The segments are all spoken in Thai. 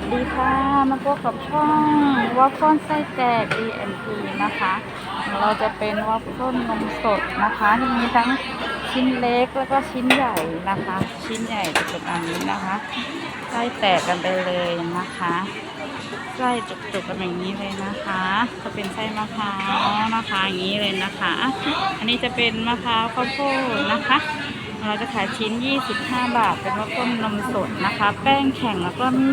วัสดีค่ะมาพบกับช่องวอฟเฟิลไส้แตก DNP นะคะ เราจะเป็นวอฟเฟิลนมสดนะคะที่มีทั้งชิ้นเล็กแล้วก็ชิ้นใหญ่นะคะ ชิ้นใหญ่จะเป็นอันนี้นะคะไส้แตกกันไปเลยนะคะไส้จุกๆกันอย่างนี้เลยนะคะจะเป็นไส้มะพร้าวนะคะอย่างนี้เลยนะคะ อันนี้จะเป็นมะพร้าวข้าวโพดนะคะเราจะขายชิ้น 25 บาท เป็นว่าต้มนมสดนะคะ แป้งแข็งแล้วก็ม่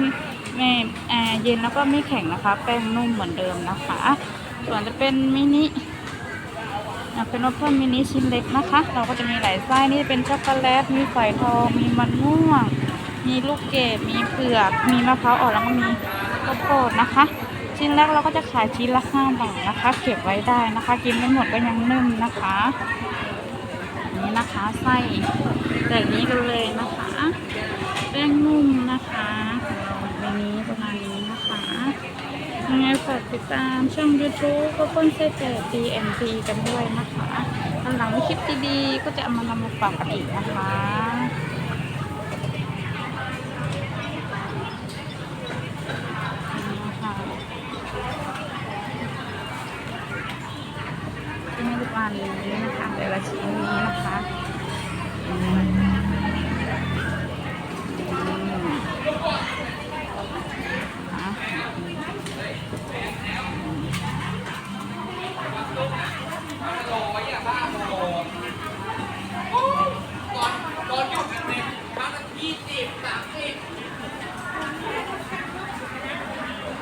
ไม่แอร์เย็นแล้วก็ไม่แข็งนะคะ แป้งนุ่มเหมือนเดิมนะคะ ส่วนจะเป็นมินิเป็นว่าเพิ่มมินิชิ้นเล็กนะคะ เราก็จะมีหลายไส้นี่เป็นช็อกโกแลต มีฝอยทอง มีมันม่วง มีลูกเกดมีเผือก มีมะพร้าวอ่อนแล้วก็มีข้าวโพดนะคะ ชิ้นแรกเราก็จะขายชิ้นละ5บาทนะคะ เก็บไว้ได้นะคะ กินไม่หมดก็ยังนึ่มนะคะ นี่นะคะไส้แบบนี้กันเลยนะคะ ยังไงฝากติดตามช่อง YouTube ก็เพิ่มเซเจ GMT กันด้วยนะคะตอนหลังคลิปดีๆก็จะเอามานำมาฝากกันอีกนะคะนี่ทุกวันนี้นะคะแต่ละชิ้น